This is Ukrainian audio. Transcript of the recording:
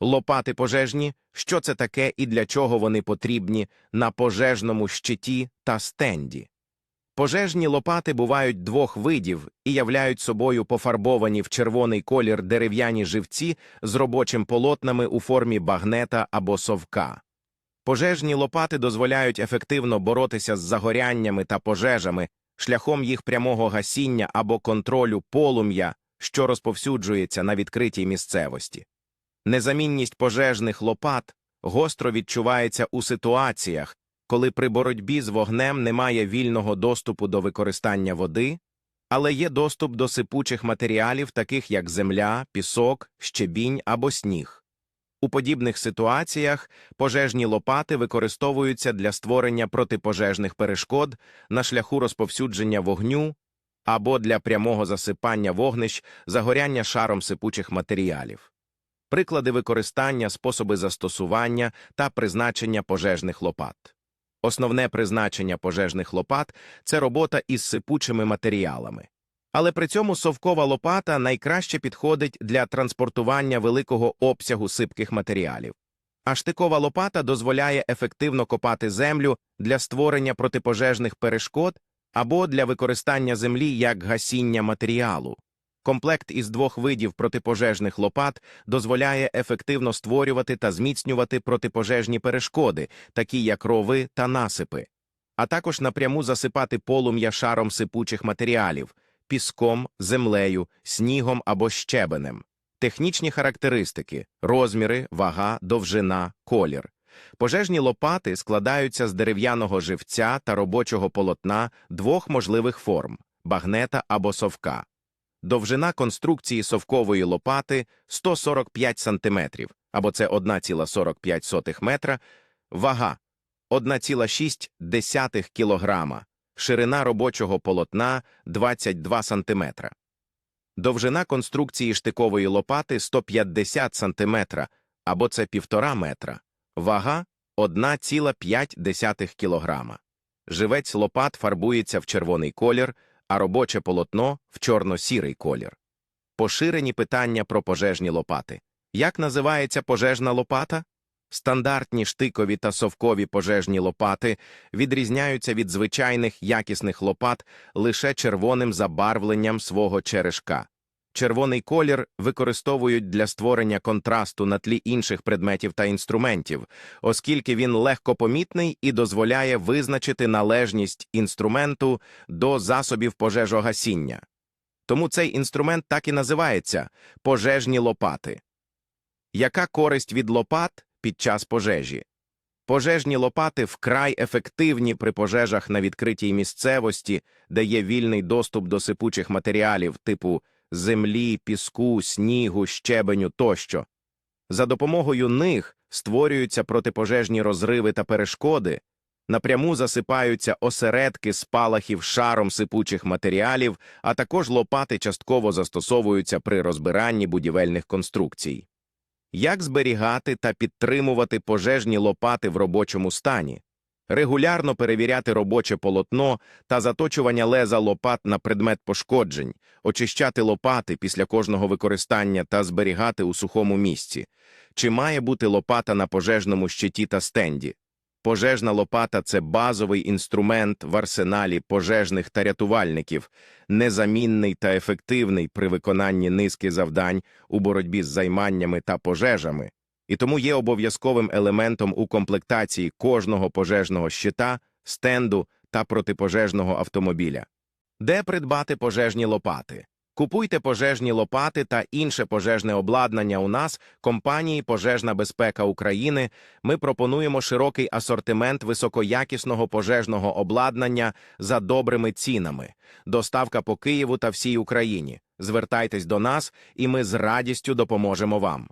Лопати пожежні, що це таке і для чого вони потрібні на пожежному щиті та стенді. Пожежні лопати бувають двох видів і являють собою пофарбовані в червоний колір дерев'яні живці з робочим полотнами у формі багнета або совка. Пожежні лопати дозволяють ефективно боротися з загоряннями та пожежами шляхом їх прямого гасіння або контролю полум'я, що розповсюджується на відкритій місцевості. Незамінність пожежних лопат гостро відчувається у ситуаціях, коли при боротьбі з вогнем немає вільного доступу до використання води, але є доступ до сипучих матеріалів, таких як земля, пісок, щебінь або сніг. У подібних ситуаціях пожежні лопати використовуються для створення протипожежних перешкод на шляху розповсюдження вогню або для прямого засипання вогнищ загоряння шаром сипучих матеріалів. Приклади використання, способи застосування та призначення пожежних лопат. Основне призначення пожежних лопат це робота із сипучими матеріалами. Але при цьому совкова лопата найкраще підходить для транспортування великого обсягу сипких матеріалів. А штикова лопата дозволяє ефективно копати землю для створення протипожежних перешкод або для використання землі як гасіння матеріалу. Комплект із двох видів протипожежних лопат дозволяє ефективно створювати та зміцнювати протипожежні перешкоди, такі як рови та насипи, а також напряму засипати полум'я шаром сипучих матеріалів, піском, землею, снігом або щебенем. Технічні характеристики – розміри, вага, довжина, колір. Пожежні лопати складаються з дерев'яного живця та робочого полотна двох можливих форм – багнета або совка. Довжина конструкції совкової лопати 145 см, або це 1,45 метра, вага 1,6 кг, ширина робочого полотна 22 см. Довжина конструкції штикової лопати 150 см, або це 1,5 метра, вага 1,5 кг. Живець лопат фарбується в червоний колір, а робоче полотно в чорно-сірий колір. Поширені питання про пожежні лопати. Як називається пожежна лопата? Стандартні штикові та совкові пожежні лопати відрізняються від звичайних якісних лопат лише червоним забарвленням свого черешка. Червоний колір використовують для створення контрасту на тлі інших предметів та інструментів, оскільки він легкопомітний і дозволяє визначити належність інструменту до засобів пожежогасіння. Тому цей інструмент так і називається пожежні лопати. Яка користь від лопат під час пожежі? Пожежні лопати вкрай ефективні при пожежах на відкритій місцевості, де є вільний доступ до сипучих матеріалів типу землі, піску, снігу, щебеню тощо. За допомогою них створюються протипожежні розриви та перешкоди, напряму засипаються осередки спалахів шаром сипучих матеріалів, а також лопати частково застосовуються при розбиранні будівельних конструкцій. Як зберігати та підтримувати пожежні лопати в робочому стані? Регулярно перевіряти робоче полотно та заточування леза лопат на предмет пошкоджень, очищати лопати після кожного використання та зберігати у сухому місці. Чи має бути лопата на пожежному щиті та стенді? Пожежна лопата це базовий інструмент в арсеналі пожежних та рятувальників, незамінний та ефективний при виконанні низки завдань у боротьбі з займаннями та пожежами і тому є обов'язковим елементом у комплектації кожного пожежного щита, стенду та протипожежного автомобіля. Де придбати пожежні лопати? Купуйте пожежні лопати та інше пожежне обладнання у нас, компанії Пожежна безпека України. Ми пропонуємо широкий асортимент високоякісного пожежного обладнання за добрими цінами. Доставка по Києву та всій Україні. Звертайтесь до нас, і ми з радістю допоможемо вам.